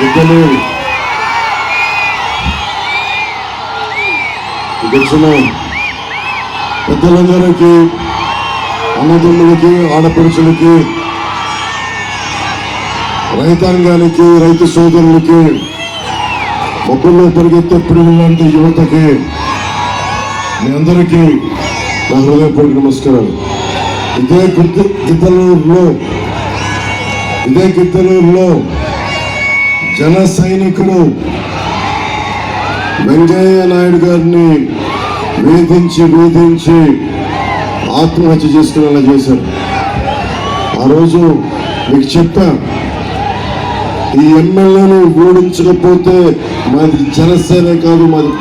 ఇద్దరు. వచ్చిన పెద్దలందరికీ అన్నదమ్ములకి ఆడపడుచులకి రైతాంగానికి రైతు సోదరులకి మొక్కల్లో పరిగెత్తే పురుగు లాంటి యువతకి మీ అందరికీ నా హృదయపూర్వక నమస్కారాలు. ఇదే గిద్దలూరులో ఇదే గిద్దలూరులో జన సైనికుడు వెంకయ్య నాయుడు గారిని వేధించి వేధించి ఆత్మహత్య చేసుకునేలా చేశారు ఆ రోజు మీకు చెప్పా ఈ ఎమ్మెల్యేను ఓడించకపోతే మాది జనసేన కాదు మాది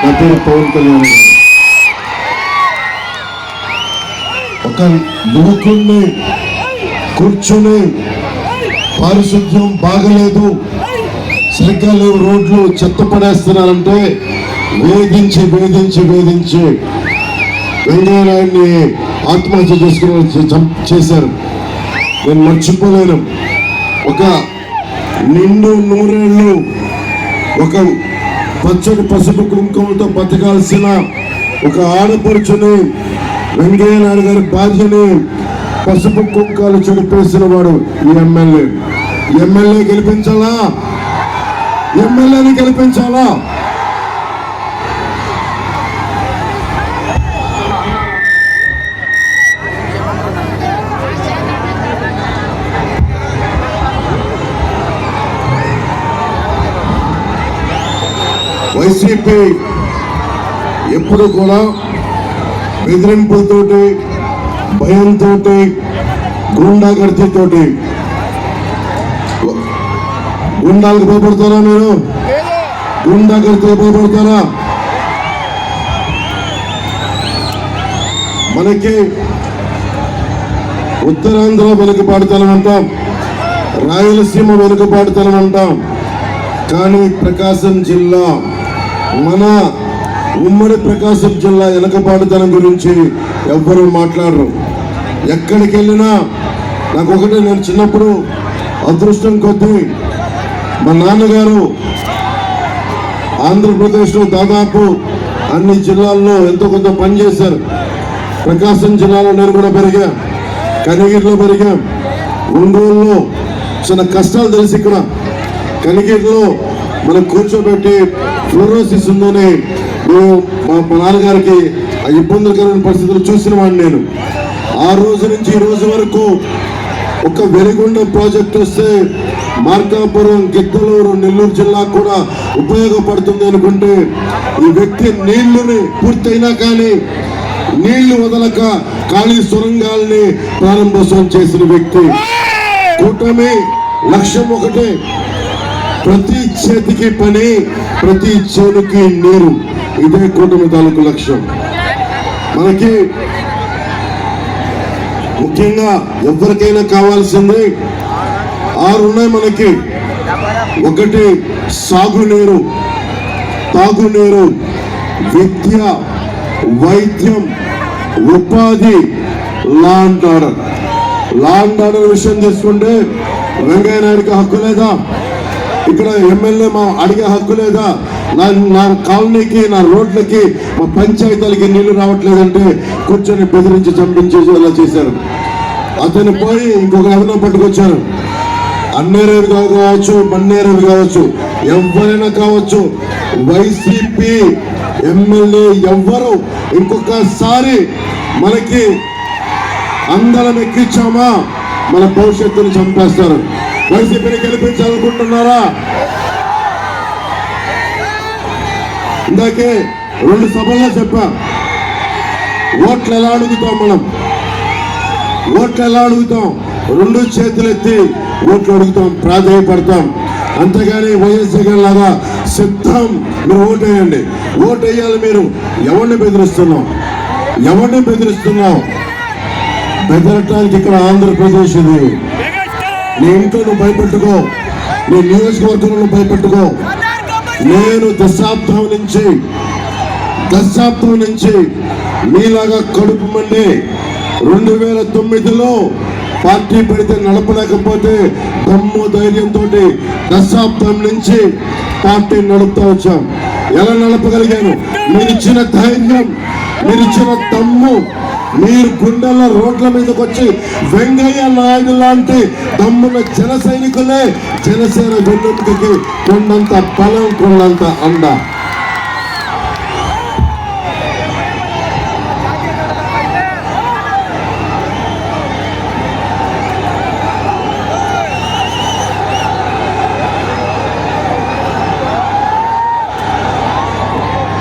నా పేరు పవన్ కళ్యాణ్ గారు. ఒక యువకుణ్ణి కూర్చుని పారిశుద్ధ్యం బాగలేదు సరిగ్గా లేవు రోడ్లు చెత్త పడేస్తున్నారంటే వేధించి వేధించి వేధించి వెంకయ్యనాయుడిని ఆత్మహత్య చేసుకుని చేశారు. నేను మర్చిపోలేను. ఒక నిండు నూరేళ్ళు ఒక పచ్చడి పసుపు కుంకుమతో బతకాల్సిన ఒక ఆడపడుచుని వెంకయ్య నాయుడు గారి బాధ్యని పసుపు కుంకాలు చెడిపేసిన వాడు ఈ ఎమ్మెల్యే. ఎమ్మెల్యే గెలిపించాలా? ఎమ్మెల్యేని గెలిపించాలా? వైసీపీ ఎప్పుడు కూడా బెదిరింపులతోటి భయంతో గుండాగర్తితోటి గుండాలకు భయపడతారా మీరు? గుండాగర్దితో భయపడతారా? మనకి ఉత్తరాంధ్ర వెనుకబాటుతనం అంటాం రాయలసీమ వెనుకబాటుతనం అంటాం. కానీ ప్రకాశం జిల్లా మన ఉమ్మడి ప్రకాశం జిల్లా వెనకబాటుతనం గురించి ఎవ్వరూ మాట్లాడరు. ఎక్కడికి వెళ్ళినా నాకు ఒకటే నేను చిన్నప్పుడు అదృష్టం కొద్దీ మా నాన్నగారు ఆంధ్రప్రదేశ్లో దాదాపు అన్ని జిల్లాల్లో ఎంతో కొంత పనిచేశారు ప్రకాశం జిల్లాలో నేను కూడా పెరిగా కనిగిరిలో పెరిగా ఒంగోలులో చిన్న కష్టాలు తెలిసి ఇక్కడ కనిగిరిలో మనం కూర్చోబెట్టి ఫ్లోరోసిస్ ఉందని మేము మా నాన్నగారికి ఆ ఇబ్బందికరమైన పరిస్థితులు చూసిన వాడిని నేను. ఆ రోజు నుంచి ఈ రోజు వరకు ఒక వెలిగొండ ప్రాజెక్ట్ వస్తే మార్కాపురం గిద్దలూరు నెల్లూరు జిల్లా కూడా ఉపయోగపడుతుంది అనుకుంటే ఈ వ్యక్తి నీళ్ళుని పూర్తయినా కానీ నీళ్ళు వదలక ఖాళీ సొరంగాల్ని ప్రారంభోత్సవం చేసిన వ్యక్తి. కూటమి లక్ష్యం ఒకటే ప్రతి చేతికి పని ప్రతి చేనుకి నీరు. ఇదే కూటమి తాలూకు లక్ష్యం. మనకి ముఖ్యంగా ఎవరికైనా కావాల్సింది ఆరు ఉన్నాయి మనకి. ఒకటి సాగునీరు తాగునీరు విద్య వైద్యం ఉపాధి law and order. Law and order విషయం తీసుకుంటే వెంకయ్య నాయుడికి హక్కు లేదా? ఇక్కడ ఎమ్మెల్యే మా అడిగే హక్కు లేదా? నా నా కాలనీకి నా రోడ్లకి మా పంచాయతీలకి నీళ్ళు రావట్లేదంటే కూర్చొని బెదిరించి చంపించేసేలా చేశారు. అతను పోయి ఇంకొక అదనం పట్టుకొచ్చారు. అన్నేరేవి కావచ్చు మన్నేరేవి కావచ్చు ఎవరైనా కావచ్చు వైసీపీ ఎమ్మెల్యే ఎవ్వరు ఇంకొకసారి మనకి అందరం ఎక్కించామా? మన భవిష్యత్తుని చంపేస్తారు. వైసీపీని గెలిపించాలనుకుంటున్నారా? ఇందాకే రెండు సభల్లో చెప్పా. ఓట్లు ఎలా అడుగుతాం మనం? ఓట్లు ఎలా అడుగుతాం రెండు చేతులు ఎత్తి ఓట్లు అడుగుతాం ప్రాధాన్యపడతాం. అంతేగాని వైఎస్ జగన్ లాగా సిద్ధం మీరు ఓటు వేయండి ఓటు వేయాలి మీరు. ఎవరిని బెదిరిస్తున్నాం ఎవరిని బెదిరిస్తున్నాం బెదరటానికి ఇక్కడ ఆంధ్రప్రదేశ్ ఇది. నీ ఇంట్లో నువ్వు భయపెట్టుకో. నీ నియోజకవర్గంలో నువ్వు భయపెట్టుకో. నేను దశాబ్దం నుంచి దశాబ్దం నుంచి మీలాగా కడుపు మండి రెండు వేల తొమ్మిదిలో పార్టీ పెడితే నడపలేకపోతే దమ్ము ధైర్యంతో దశాబ్దం నుంచి పార్టీ నడుపుతా వచ్చాం. ఎలా నడపగలిగాను? మీరు ఇచ్చిన ధైర్యం మీరు ఇచ్చిన దమ్ము మీరు గుండెల రోడ్ల మీదకి వచ్చి వెంగయ్య నాయుడు లాంటి దమ్ముల జన సైనికులే జనసేన గుండెకి కొండంత బలం కొండంత అండ.